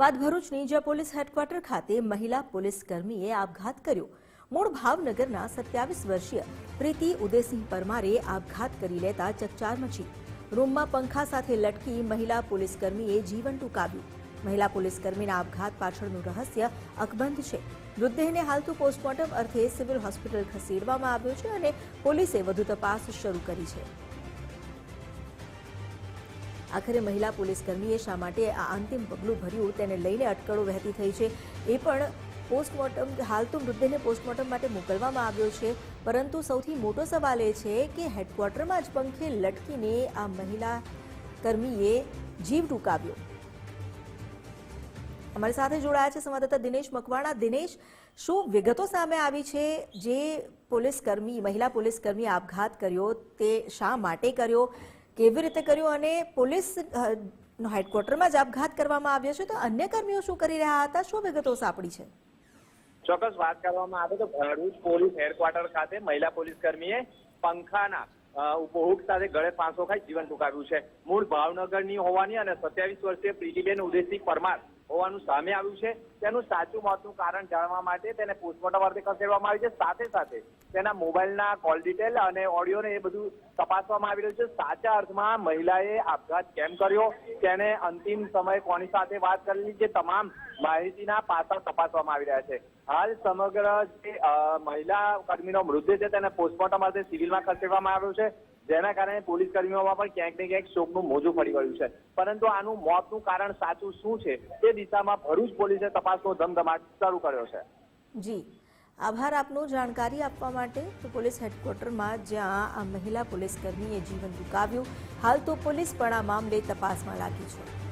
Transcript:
વાત ભરૂચની જ્યાં પોલીસ હેડક્વાર્ટર ખાતે મહિલા પોલીસ કર્મીએ આપઘાત કર્યો. મૂળ ભાવનગરના સત્યાવીસ વર્ષીય પ્રીતિ ઉદયસિંહ પરમારે આપઘાત કરી લેતા ચકચાર મચી. રૂમમાં પંખા સાથે લટકી મહિલા પોલીસ કર્મીએ જીવન ટૂંકાવ્યું. મહિલા પોલીસ કર્મીના આપઘાત પાછળનું રહસ્ય અકબંધ છે. મૃતદેહને હાલતું પોસ્ટમોર્ટમ અર્થે સિવિલ હોસ્પિટલ ખસેડવામાં આવ્યો છે અને પોલીસે વધુ તપાસ શરૂ કરી છે. આખરે મહિલા પોલીસકર્મીએ શા માટે આ અંતિમ પગલું ભર્યું તેને લઈને અટકળો વહેતી થઈ છે. એ પણ પોસ્ટમોર્ટમ, હાલ તો મૃતદેહને પોસ્ટમોર્ટમ માટે મોકલવામાં આવ્યો છે. પરંતુ સૌથી મોટો સવાલ એ છે કે હેડક્વાર્ટરમાં જ પંખે લટકીને આ મહિલા કર્મીએ જીવ ટૂંકાવ્યો. અમારી સાથે જોડાયા છે સંવાદદાતા દિનેશ મકવાણા. દિનેશ, શું વિગતો સામે આવી છે જે પોલીસકર્મી, મહિલા પોલીસકર્મીએ આપઘાત કર્યો, તે શા માટે કર્યો? કેવી રીતે કર્યું અને પોલીસ હેડક્વાર્ટરમાં જ આપઘાત કરવામાં આવ્યો છે? તો અન્ય કર્મીઓ શું કરી રહ્યા હતા? શું વિગતો સાંપડી છે? ચોક્કસ વાત કરવામાં આવે તો ભરૂચ પોલીસ હેડક્વાર્ટર ખાતે મહિલા પોલીસ કર્મીએ પંખાના ઉપભોગ સાથે ગળે ફાંસો ખાઈ જીવન ટૂંકાવ્યું છે. મૂળ ભાવનગરની હોવાની અને સત્યાવીસ વર્ષીય પ્રીતિબેન ઉદયસિંહ પરમાર હોવાનું સામે આવ્યું છે. તેનું સાચું મોતનું કારણ જાણવા માટે તેને પોસ્ટમોર્ટમ અર્થે ખસેડવામાં આવ્યું છે. સાથે સાથે તેના મોબાઈલના કોલ ડિટેલ અને ઓડિયો ને એ બધું તપાસવામાં આવી રહ્યું છે. સાચા અર્થમાં મહિલાએ આપઘાત કેમ કર્યો? તેને અંતિમ સમયે કોની સાથે વાત કરેલી? જે તમામ માહિતીના પાસા તપાસવામાં આવી રહ્યા છે. હાલ સમગ્ર જે મહિલા કર્મીનો મૃતદેહ છે, તેને પોસ્ટમોર્ટમ અર્થે સિવિલમાં ખસેડવામાં આવ્યો છે. જેના કારણે પોલીસ કર્મીઓમાં પણ ક્યાંક ને ક્યાંક શોકનું મોજું ફરી ગયું છે. પરંતુ આનું મોતનું કારણ સાચું શું છે, તે દિશામાં ભરૂચ પોલીસે તપાસનો ધમધમાટ શરૂ કર્યો છે. જી. આભાર આપનો જાણકારી આપવા માટે. તો પોલીસ હેડક્વાર્ટરમાં જ્યાં આ મહિલા પોલીસ કર્મીએ જીવન ટૂંકાવ્યું. હાલ તો પોલીસ પણ આ મામલે તપાસમાં લાગી છે.